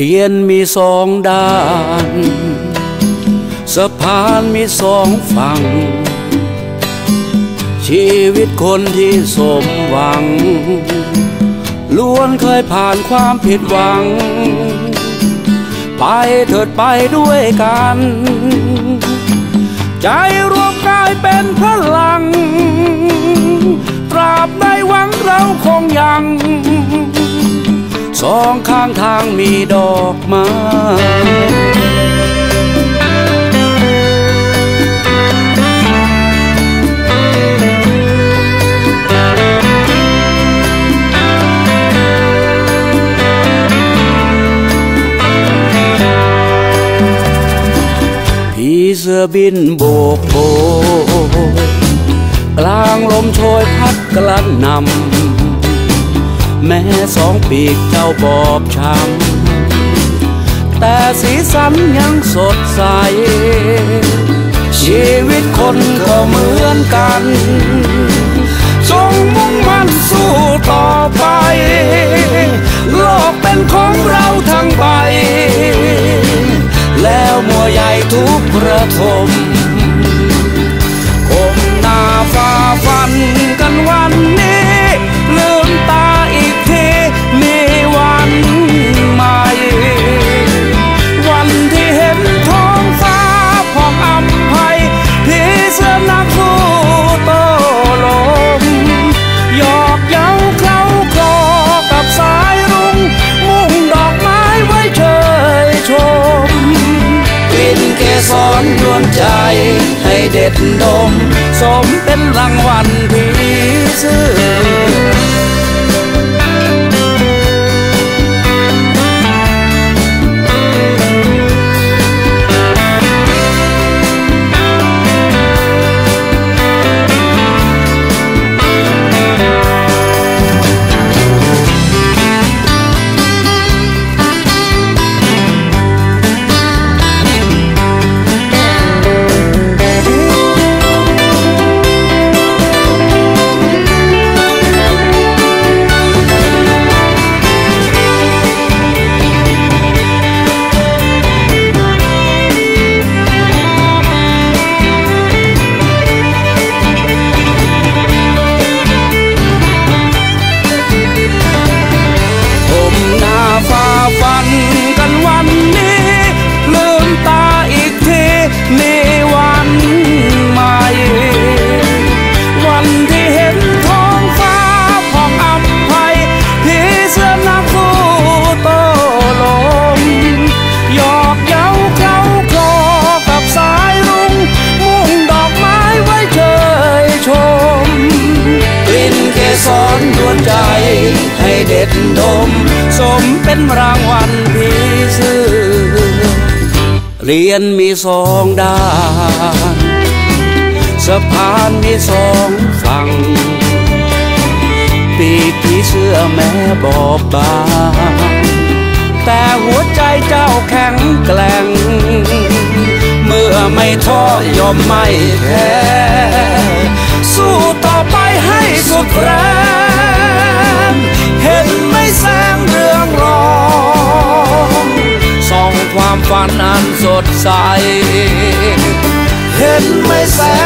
เรียนมีสองด้าน สะพานมีสองฝั่ง ชีวิตคนที่สมหวัง ล้วนเคยผ่านความผิดหวัง ไปเถิดไปด้วยกัน ใจรวมกายเป็นพลัง ตราบใดหวังเราคงยัง สองข้างทางมีดอกไม้ผีเสื้อบินโบกโบยกลางลมโชยพัดกระหนำ แม้สองปีกเจ้าบอบช้ำแต่สีสันยังสดใส ชีวิตคนก็เหมือนกัน จงมุ่งมั่นสู้ต่อไป โลกเป็นของเราทั้งใบ แล้วมัวใหญ่ทุกระทมคมหน้าฝ่าฟันกันวัน นักสู้โตลมหยอกเย้าเขาคลอกับสายรุ้งมุ่งดอกไม้ไว้เชยชม กลิ่นเกสรดวงใจให้เด็ดดม สมเป็นรางวัลผีเสื้อ ลิ่นดวนใจ ให้เด็ดดม สมเป็นรางวัลผีเสื้อเรียนมีสองด้านสะพานมีสองฝั่ง ปีกผีเสื้อแม้บอบบางแต่หัวใจเจ้าแข็งแกร่ง เมื่อไม่ท้อยอมไม่แพ้สู้ ไปให้สุดแรงเห็นไม่แสงเรืองรองส่องความฝันอันสดใส เห็นไม่แสง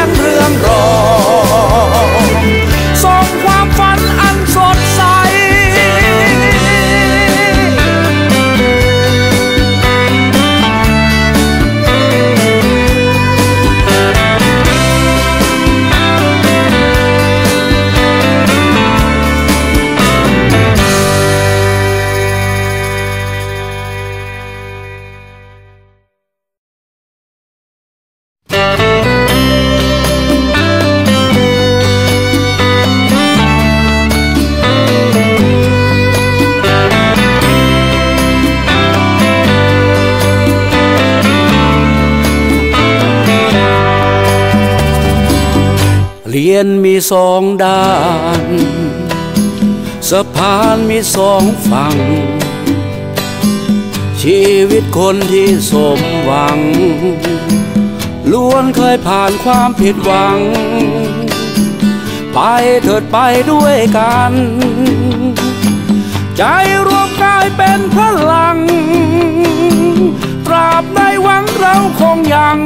เรียนมีสองด้าน สะพานมีสองฝั่ง ชีวิตคนที่สมหวัง ล้วนเคยผ่านความผิดหวัง ไปเถิดไปด้วยกัน ใจรวมกายเป็นพลัง ตราบใดวังเราคงยัง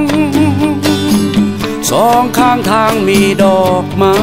สองข้างทางมีดอกไม้